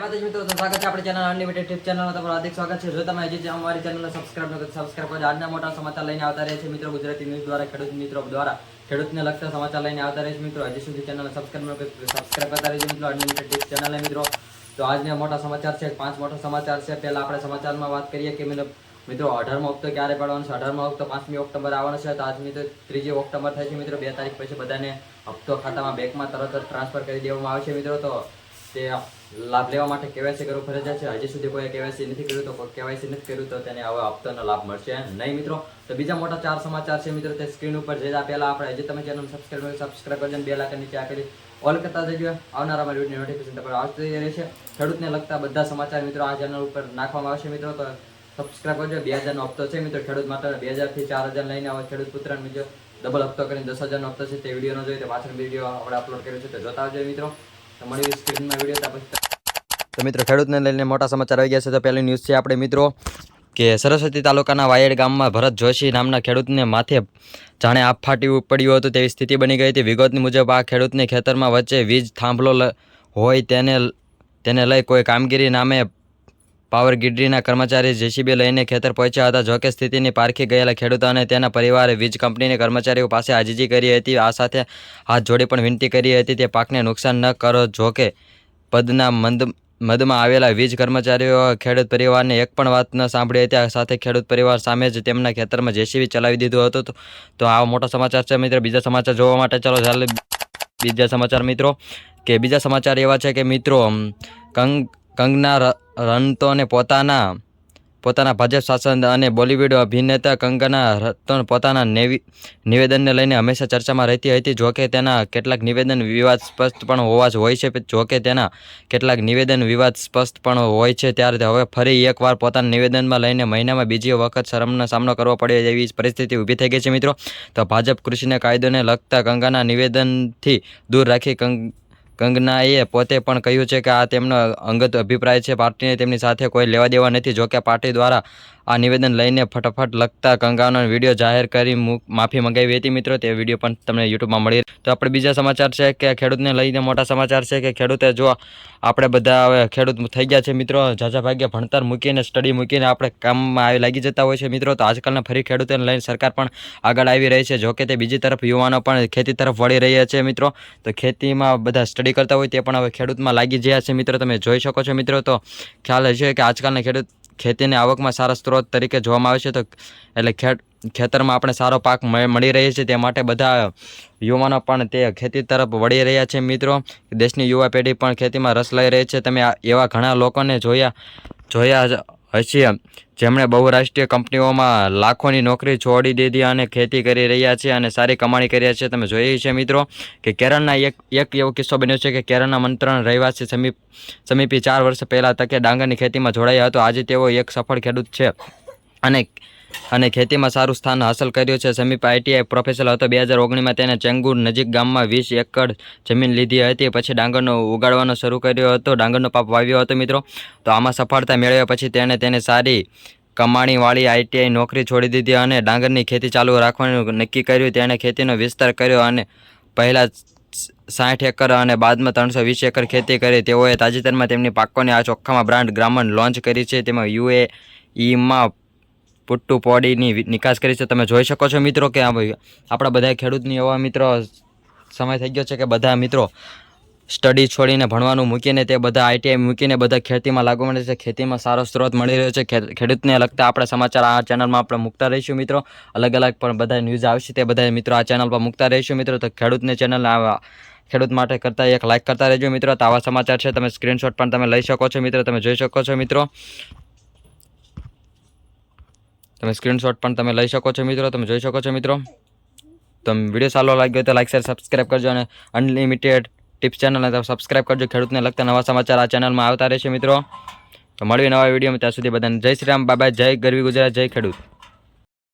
માતાજી મિત્રો, તો સ્વાગત છે આપણી ચેનલ અનલિમિટેડ ટીપ ચેનલમાં તમારું હાર્દિક સ્વાગત છે. જો તમે હજી અમારી ચેનલને સબસ્ક્રાઇબ નથી કરી સબસ્ક્રાઇબ કરજો. આજના મોટા સમાચાર લઈને આવતા રહે છે મિત્રો ગુજરાતી ન્યૂઝ દ્વારા, ખેડૂત મિત્રો દ્વારા. ખેડૂતને લગતા સમાચાર લઈને આવતા રહે છે મિત્રો. હજી સુધી ચેનલને સબસ્ક્રાઇબ કરી સબસ્ક્રાઇબ કરતા રહેજો મિત્રો અનલિમિટેડ ટીપ ચેનલને મિત્રો. તો આજના મોટા સમાચાર છે પાંચ મોટા સમાચાર છે. પહેલા આપણે સમાચારમાં વાત કરીએ કે મતલબ મિત્રો, અઢારમો ઓક્ટો ક્યારે પડવાનો છે? અઢારમો ઓક્ટો પાંચમી ઓક્ટોબર આવવાનો છે. તો આજ મિત્રો ત્રીજી ઓક્ટોબર થાય છે મિત્રો. બે તારીખ પછી બધાને હપ્તો ખાતામાં બેંકમાં તરત જ ટ્રાન્સફર કરી દેવામાં આવે છે મિત્રો. તો તે લાભ લેવા માટે કેવાયસી કરવું ફરજિયાત છે. હજી સુધી કોઈ કેવાયસી નથી કર્યું તો કેવાયસી નથી કર્યું તો તેને હવે હપ્તાનો લાભ મળશે. નહીં મિત્રો? તો બીજા મોટા ચાર સમાચાર છે મિત્રો તે સ્ક્રીન ઉપર જે પહેલા આપણે હજી તમે ચેનલ સબસ્ક્રાઈબ સબસ્ક્રાઇબ કરજો બે લાખ નીચે આપેલી ઓલ કરતા જજો આવનારા મારી વીડિયો નોટિફિકેશન તમારે આવતી રહેશે ખેડૂતને લગતા બધા સમાચાર મિત્રો આ ચેનલ ઉપર નાખવામાં આવશે મિત્રો. તો સબસ્ક્રાઈબ કરજો. બે હજારનો હપ્તો છે મિત્રો ખેડૂત માટે. બે હજારથી ચાર હજાર લઈને આવે ખેડૂત પુત્રને બીજો ડબલ હપ્તો કરીને દસ હજારનો હપ્તો છે તે વીડિયો ન જોઈએ. તો પાછળ વીડિયો આપણે અપલોડ કર્યો છે તો જોતા આવજો મિત્રો. તમારી સ્ક્રીનમાં વીડિયો ત્યાં પછી તો મિત્રો, ખેડૂતને લઈને મોટા સમાચાર આવી ગયા છે. તો પહેલી ન્યૂઝ છે આપણે મિત્રો કે સરસ્વતી તાલુકાના વાયડ ગામમાં ભરત જોશી નામના ખેડૂતને માથે જાણે આપ ફાટી પડ્યું હતું તેવી સ્થિતિ બની ગઈ હતી. વિગતની મુજબ, આ ખેડૂતને ખેતરમાં વચ્ચે વીજ થાંભલો હોય તેને તેને લઈ કોઈ કામગીરી નામે પાવર ગ્રીડના કર્મચારી જેસીબી લઈને ખેતર પહોંચ્યા હતા. જોકે સ્થિતિની પારખી ગયેલા ખેડૂતો અને તેના પરિવારે વીજ કંપનીની કર્મચારીઓ પાસે આજીજી કરી હતી. આ સાથે હાથ જોડી પણ વિનંતી કરી હતી. તે પાકને નુકસાન ન કરો, જોકે પદના મંદ મદમાં આવેલા વીજ કર્મચારીઓ, ખેડૂત પરિવારને એક પણ વાત ન સાંભળી હતી. સાથે ખેડૂત પરિવાર સામે જ તેમના ખેતરમાં જેસીબી ચલાવી દીધું હતું. તો- આવો મોટો સમાચાર છે મિત્રો. બીજા સમાચાર જોવા માટે ચાલો ચાલે. બીજા સમાચાર મિત્રો. કે બીજા સમાચાર એવા છે કે મિત્રો કંગ કંગના રનતોને પોતાના પોતાના ભાજપ શાસન અને બોલિવૂડ અભિનેતા કંગના રનૌત પોતાના નિવેદનને લઈને હંમેશા ચર્ચામાં રહેતી હતી. જોકે તેના કેટલાક નિવેદન વિવાદ સ્પષ્ટ પણ હોવા જ હોય છે. જોકે તેના કેટલાક નિવેદન વિવાદ સ્પષ્ટ પણ હોય છે. ત્યારે હવે ફરી એકવાર પોતાના નિવેદનમાં લઈને મહિનામાં બીજી વખત શરમનો સામનો કરવો પડે એવી પરિસ્થિતિ ઊભી થઈ ગઈ છે મિત્રો. તો ભાજપ કૃષિને કાયદોને લગતા કંગના નિવેદનથી દૂર રાખી કંગ કંગનાએ પોતે પણ કહ્યું છે કે આ તેમનો અંગત અભિપ્રાય છે. પાર્ટીને તેમની સાથે કોઈ લેવા દેવા નથી. જોકે પાર્ટી દ્વારા આ નિવેદન લઈને ફટાફટ લખતા કંગાનો વીડિયો જાહેર કરી માફી મંગાવી હતી મિત્રો. તે વીડિયો પણ તમને યુટ્યુબમાં મળી તો આપણે બીજા સમાચાર છે કે ખેડૂતને લઈને મોટા સમાચાર છે કે ખેડૂતે જો આપણે બધા હવે ખેડૂત થઈ ગયા છે મિત્રો, ઝાઝા ભાગ્ય ભણતર મૂકીને સ્ટડી મૂકીને આપણે કામમાં આવી લાગી જતા હોય છે મિત્રો. તો આજકાલના ફરી ખેડૂતોને લઈને સરકાર પણ આગળ આવી રહી છે. જોકે તે બીજી તરફ યુવાનો પણ ખેતી તરફ વળી રહ્યા છે મિત્રો. તો ખેતીમાં બધા સ્ટડી કરતા હોય તે પણ હવે ખેડૂતમાં લાગી ગયા છે મિત્રો. તમે જોઈ શકો છો મિત્રો. તો ખ્યાલ હશે કે આજકાલના ખેડૂત ખેતીને આવકમાં સારા સ્ત્રોત તરીકે જોવામાં આવે છે. તો એટલે ખેડ ખેતરમાં આપણે સારો પાક મળી રહ્યો છે તે માટે બધા યુવાનો પણ તે ખેતી તરફ વળી રહ્યા છે મિત્રો. દેશની યુવા પેઢી પણ ખેતીમાં રસ લઈ રહી છે. તમે એવા ઘણા લોકોને જોયા જોયા હશે. જેમણે બહુરાષ્ટ્રીય કંપનીઓમાં લાખોની નોકરી છોડી દીધી અને ખેતી કરી રહ્યા છે અને સારી કમાણી કરી રહ્યા છે. તમે જોઈ છે મિત્રો કે કેરળના એક એક એવો કિસ્સો બન્યો છે કે કેરળના મંત્રણ રહેવાસી સમીપ, સમીપી ચાર વર્ષ પહેલાં તકે ડાંગરની ખેતીમાં જોડાયા હતો. આજે તેઓ એક સફળ ખેડૂત છે. અને અને ખેતીમાં સારું સ્થાન હાંસલ કર્યું છે. સમીપ આઈટીઆઈ પ્રોફેસર હતો. બે હજાર ઓગણીસમાં તેને ચેંગુર નજીક ગામમાં વીસ એકડ જમીન લીધી હતી. પછી ડાંગરનો ઉગાડવાનો શરૂ કર્યો હતો. ડાંગરનો પાપ વાવ્યો હતો મિત્રો. તો આમાં સફળતા મેળવ્યા પછી તેણે તેને સારી કમાણીવાળી આઈટીઆઈ નોકરી છોડી દીધી અને ડાંગરની ખેતી ચાલુ રાખવાનું નક્કી કર્યું. તેણે ખેતીનો વિસ્તાર કર્યો અને પહેલાં સાઠ એકર અને બાદમાં ત્રણસો વીસ એકર ખેતી કરી. તેઓએ તાજેતરમાં તેમની પાકોની આ ચોખ્ખામાં બ્રાન્ડ ગ્રામન લોન્ચ કરી છે. તેમાં યુએ ઈમાં પુટ્ટુ પોડીની નિકાસ કરી છે. તમે જોઈ શકો છો મિત્રો કે આ આપણા બધા ખેડૂતની એવા મિત્રો સમય થઈ ગયો છે કે બધા મિત્રો સ્ટડી છોડીને ભણવાનું મૂકીને તે બધા આઈટીઆઈ મૂકીને બધા ખેતીમાં લાગુ મળે છે. ખેતીમાં સારો સ્ત્રોત મળી રહ્યો છે. ખેડૂતને લગતા આપણે સમાચાર આ ચેનલમાં આપણે મૂકતા રહીશું મિત્રો. અલગ અલગ પણ બધા ન્યૂઝ આવશે તે બધા મિત્રો આ ચેનલ પર મૂકતા રહીશું મિત્રો. તો ખેડૂતને ચેનલ ખેડૂત માટે કરતા એક લાઇક કરતા રહેજો મિત્રો. તો આવા સમાચાર છે. તમે સ્ક્રીનશોટ પણ તમે લઈ શકો છો મિત્રો. તમે જોઈ શકો છો મિત્રો. તમે સ્ક્રીનશોટ પણ તમે લઈ શકો છો મિત્રો, તમે જોઈ શકો છો મિત્રો. તમે વીડિયો સારો લાગ્યો તો લાઈક શેર સબસ્ક્રાઈબ કરજો અને અનલિમિટેડ ટિપ્સ ચેનલને તમે સબસ્ક્રાઇબ કરજો. ખેડૂતને લગતા નવા સમાચાર આ ચેનલમાં આવતા રહેશે મિત્રો. તો મળીએ નવા વિડીયોમાં ત્યાં સુધી બધાને જય શ્રી રામ, બાબા, જય ગરવી ગુજરાત, જય ખેડૂત.